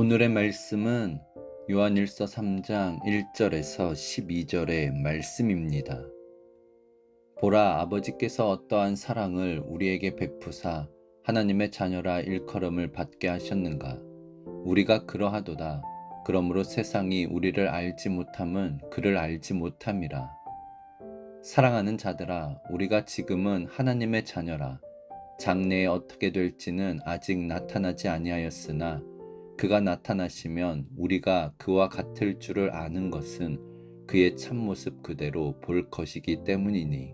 오늘의 말씀은 요한일서 3장 1절에서 12절의 말씀입니다. 보라 아버지께서 어떠한 사랑을 우리에게 베푸사 하나님의 자녀라 일컬음을 받게 하셨는가? 우리가 그러하도다. 그러므로 세상이 우리를 알지 못함은 그를 알지 못함이라. 사랑하는 자들아 우리가 지금은 하나님의 자녀라. 장래에 어떻게 될지는 아직 나타나지 아니하였으나 그가 나타나시면 우리가 그와 같을 줄을 아는 것은 그의 참모습 그대로 볼 것이기 때문이니.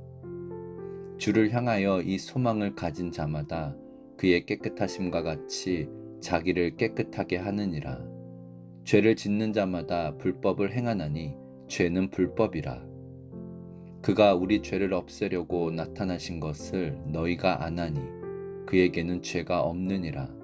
주를 향하여 이 소망을 가진 자마다 그의 깨끗하심과 같이 자기를 깨끗하게 하느니라. 죄를 짓는 자마다 불법을 행하나니 죄는 불법이라. 그가 우리 죄를 없애려고 나타나신 것을 너희가 아나니 그에게는 죄가 없느니라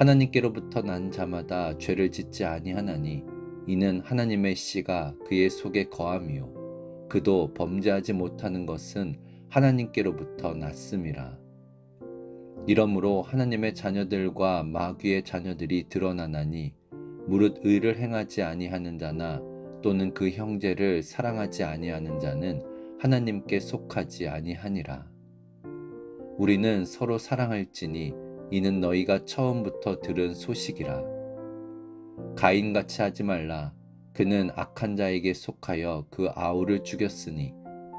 하나님께로부터 난 자마다 죄를 짓지 아니하나니 이는 하나님의 씨가 그의 속에 거함이요. 그도 범죄하지 못하는 것은 하나님께로부터 났음이라. 이러므로 하나님의 자녀들과 마귀의 자녀들이 드러나나니 무릇 의를 행하지 아니하는 자나 또는 그 형제를 사랑하지 아니하는 자는 하나님께 속하지 아니하니라. 우리는 서로 사랑할지니 이는 너희가 처음부터 들은 소식이라. 가인같이 하지 말라. 그는 악한 자에게 속하여 그 아우를 죽였으니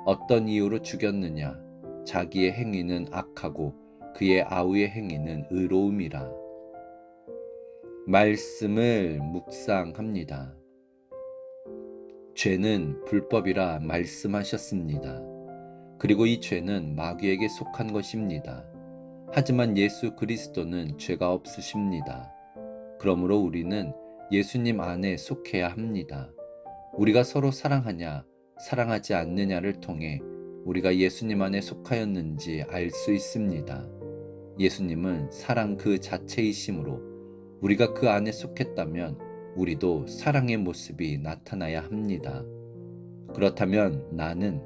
어떤 이유로 죽였느냐? 자기의 행위는 악하고 그의 아우의 행위는 의로움이라. 말씀을 묵상합니다. 죄는 불법이라 말씀하셨습니다. 그리고 이 죄는 마귀에게 속한 것입니다. 하지만 예수 그리스도는 죄가 없으십니다. 그러므로 우리는 예수님 안에 속해야 합니다. 우리가 서로 사랑하냐, 사랑하지 않느냐를 통해 우리가 예수님 안에 속하였는지 알 수 있습니다. 예수님은 사랑 그 자체이심으로 우리가 그 안에 속했다면 우리도 사랑의 모습이 나타나야 합니다. 그렇다면 나는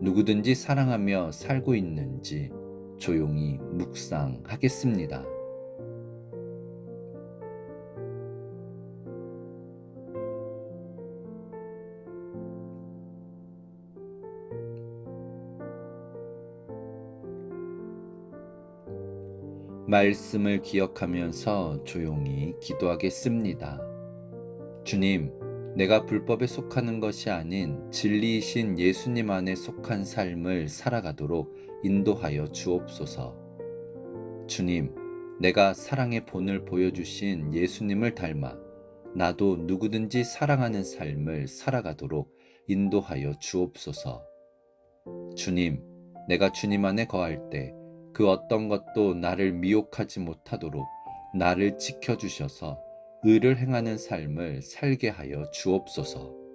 누구든지 사랑하며 살고 있는지 조용히 묵상하겠습니다. 말씀을 기억하면서 조용히 기도하겠습니다. 주님, 내가 불법에 속하는 것이 아닌 진리이신 예수님 안에 속한 삶을 살아가도록 인도하여 주옵소서. 주님, 내가 사랑의 본을 보여주신 예수님을 닮아 나도 누구든지 사랑하는 삶을 살아가도록 인도하여 주옵소서. 주님, 내가 주님 안에 거할 때 그 어떤 것도 나를 미혹하지 못하도록 나를 지켜주셔서 의를 행하는 삶을 살게 하여 주옵소서.